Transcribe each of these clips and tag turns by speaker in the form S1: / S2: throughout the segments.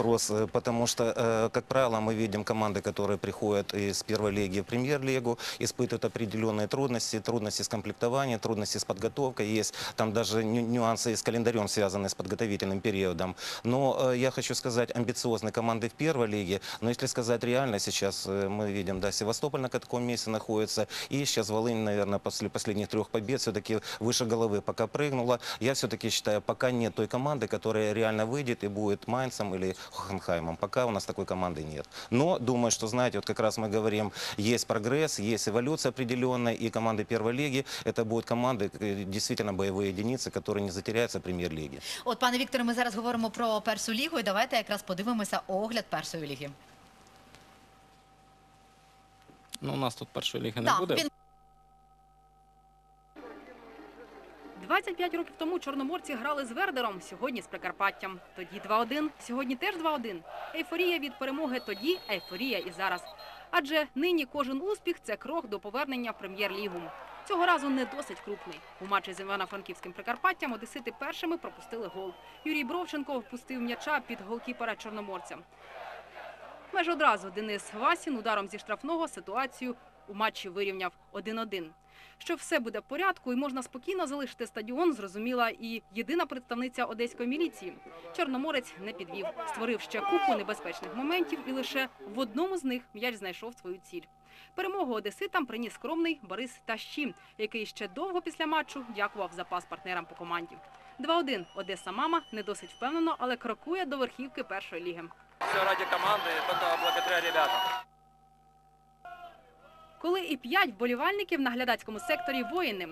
S1: вопрос, э, потому что, э, как правило, мы видим команды, которые приходят из первой лиги в премьер-лигу, испытывают определенные трудности, трудности с комплектованием, трудности с подготовкой, есть там даже ню- нюансы с календарем, связанные с подготовительным периодом. Но э, я хочу сказать, амбициозные команды в первой лиге, но если сказать реально, сейчас мы видим, да, Севастополь на таком месте находится, и сейчас Волынь, наверное, после последних трех побед все-таки выше головы пока прыгнула. Я все-таки считаю, пока нет той команды, которая реально выйдет и будет Майнцем или Хохенхаймом. Пока у нас такой команды нет. Но думаю, что, знаете, вот как раз мы говорим, есть прогресс, есть эволюция определенная, и команды первой лиги, это будут команды, э, действительно боевые единицы, которые не затеряются в премьер-лиге.
S2: От, пане Вікторе, ми зараз говоримо про першу лігу, і давайте якраз подивимося огляд першої ліги.
S3: Ну, у нас тут першої ліги не
S2: Так,
S3: буде.
S4: 25 років тому чорноморці грали з Вердером, сьогодні з Прикарпаттям. Тоді 2-1, сьогодні теж 2-1. Ейфорія від перемоги тоді, ейфорія і зараз. Адже нині кожен успіх це крок до повернення в прем'єр-лігу. Цього разу не досить крупний. У матчі з Івано-Франківським Прикарпаттям одесити першими пропустили гол. Юрій Бровченко впустив м'яча під голкіпера чорноморця. Майже одразу Денис Васін ударом зі штрафного ситуацію у матчі вирівняв 1-1. Що все буде в порядку і можна спокійно залишити стадіон, зрозуміла і єдина представниця одеської міліції. Чорноморець не підвів, створив ще купу небезпечних моментів, і лише в одному з них м'яч знайшов свою ціль. Перемогу одеситам приніс скромний Борис Тащі, який ще довго після матчу дякував за пас партнерам по команді. 2-1. Одеса мама не досить впевнено, але крокує до верхівки першої ліги.
S5: Все ради команды, только благодаря ребятам.
S4: Коли і п'ять вболівальників на глядацькому секторі воїни.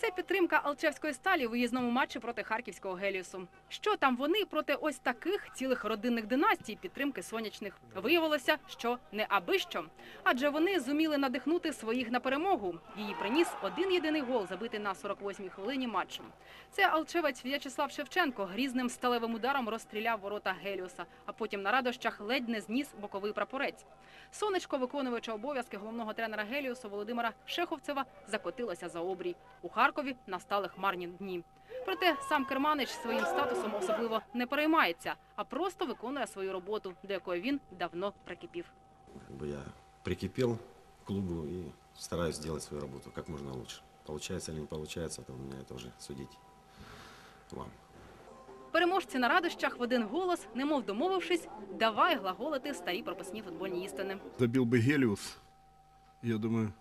S4: Це підтримка Алчевської сталі у виїзному матчі проти харківського Геліусу. Що там вони проти ось таких цілих родинних династій підтримки сонячних? Виявилося, що не аби що. Адже вони зуміли надихнути своїх на перемогу. Її приніс один єдиний гол, забитий на 48-й хвилині матчу. Це алчевець В'ячеслав Шевченко грізним сталевим ударом розстріляв ворота Геліуса, а потім на радощах ледь не зніс боковий прапорець. Сонечко, виконувача обов'язки головного тренера Геліусу Володимира Шеховцева, закотилося за обрій. У Харкові настали хмарні дні. Проте сам керманич своїм статусом особливо не переймається, а просто виконує свою роботу, до якої він давно прикипів.
S6: Как бы я прикипел к клубу и стараюсь сделать свою работу как можно лучше. Получается или не получается, то у меня это уже судить вам.
S4: Переможці на радощах в один голос, немов домовившись, давай глаголити старі прописні футбольні істини.
S7: Забил бы Гелиус, я думаю,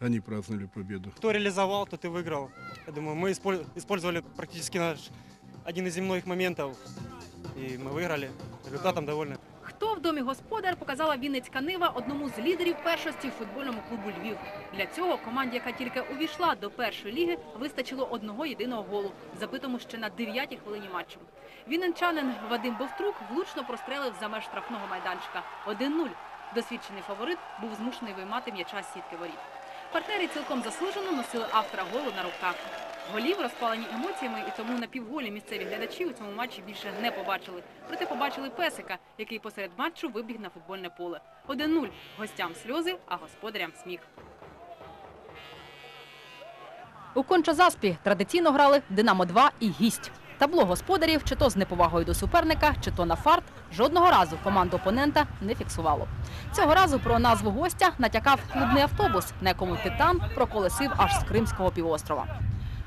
S7: они праздновали победу.
S8: Кто реализовал, тот и выиграл. Я думаю, мы исполь- использовали практически наш один из земных моментов, и мы выиграли. Результатом довольны.
S4: Хто в домі господар показала Вінницька Нива одному з лідерів першості в футбольному клубу Львів. Для цього команді, яка тільки увійшла до першої ліги, вистачило одного єдиного голу, забитому ще на 9-й хвилині матчу. Вінничанин Вадим Бовтрук влучно прострелив за меж штрафного майданчика 1-0. Досвідчений фаворит був змушений виймати м'яча з сітки воріт. Партнери цілком заслужено носили автора голу на руках. Голів розпалені емоціями, і тому на півголі місцеві глядачі у цьому матчі більше не побачили. Проте побачили песика, який посеред матчу вибіг на футбольне поле. 1-0. Гостям сльози, а господарям сміх.
S9: У Конча-Заспі традиційно грали «Динамо-2» і «Гість». Табло господарів чи то з неповагою до суперника, чи то на фарт жодного разу команду опонента не фіксувало. Цього разу про назву гостя натякав клубний автобус, на якому титан проколесив аж з Кримського півострова.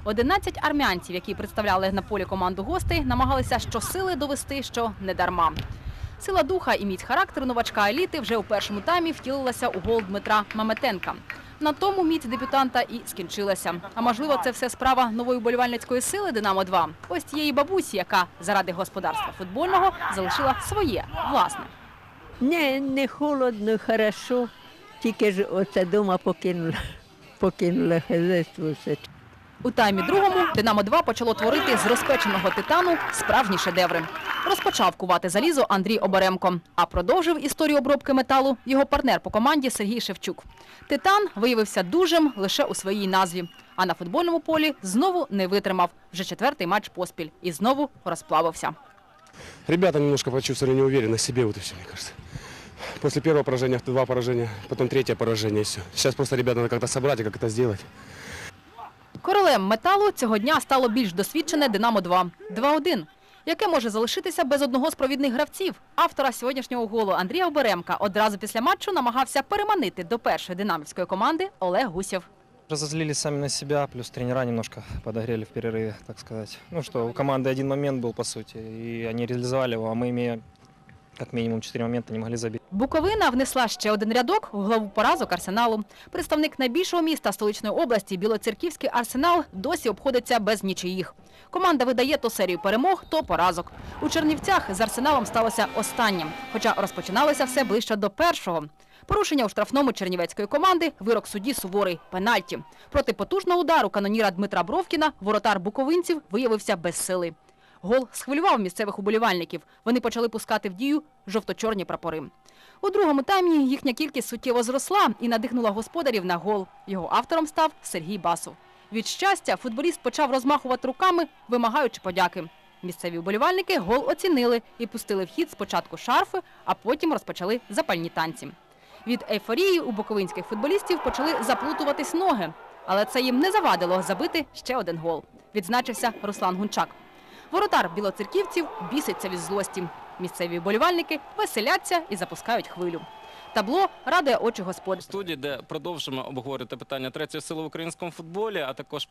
S9: 11 армянців, які представляли на полі команду гостей, намагалися щосили довести, що не дарма. Сила духа і міць характеру новачка еліти вже у першому таймі втілилася у гол Дмитра Маметенка. На тому міць дебютанта і скінчилася. А можливо, це все справа нової болівальницької сили Динамо 2 Ось тієї бабусі, яка заради господарства футбольного залишила своє власне.
S10: Не, не холодно, хорошо. Тільки ж оце дома покинула, покинула хазяйство все.
S9: У таймі другому Динамо 2 почало творити з розпеченого титану справжні шедеври. Розпочав кувати залізо Андрій Оберемко, а продовжив історію обробки металу його партнер по команді Сергій Шевчук. Титан виявився дужим лише у своїй назві. А на футбольному полі знову не витримав вже четвертий матч поспіль і знову розплавився.
S11: Ребята немножко почувствовали неуверенность в себе, вот и все, мне кажется. После первого поражения, два поражения, потом третье поражение, и все. Сейчас просто ребята надо как-то собрать и как это сделать.
S9: Королем металу цього дня стало більш досвідчене Динамо 2 2-1.
S4: яке може залишитися без одного з провідних гравців. Автора сьогоднішнього голу Андрія Оберемка одразу після матчу намагався переманити до першої динамівської команди Олег Гусєв.
S12: Разозлились сами на себя, плюс тренера немножко подогрели в перерыве, так сказать. Ну что, у команды один момент был, по сути, и они реализовали его, а мы, имея как минимум четыре момента, не могли забить.
S4: Буковина внесла ще один рядок у главу поразок Арсеналу. Представник найбільшого міста столичної області Білоцерківський Арсенал досі обходиться без нічиїх. Команда видає то серію перемог, то поразок. У Чернівцях з Арсеналом сталося останнім, хоча розпочиналося все ближче до першого. Порушення у штрафному чернівецької команди, вирок судді суворий пенальті. Проти потужного удару каноніра Дмитра Бровкіна воротар буковинців виявився без сили. Гол схвилював місцевих уболівальників. Вони почали пускати в дію жовто-чорні прапори. У другому таймі їхня кількість суттєво зросла і надихнула господарів на гол. Його автором став Сергій Басов. Від щастя футболіст почав розмахувати руками, вимагаючи подяки. Місцеві уболівальники гол оцінили і пустили в хід спочатку шарфи, а потім розпочали запальні танці. Від ейфорії у буковинських футболістів почали заплутуватись ноги. Але це їм не завадило забити ще один гол. Відзначився Руслан Гунчак. Воротар білоцерківців біситься від злості. Місцеві болівальники веселяться і запускають хвилю. Табло радує очі
S3: В студії, де продовжимо обговорювати питання третьої сили в українському футболі, а також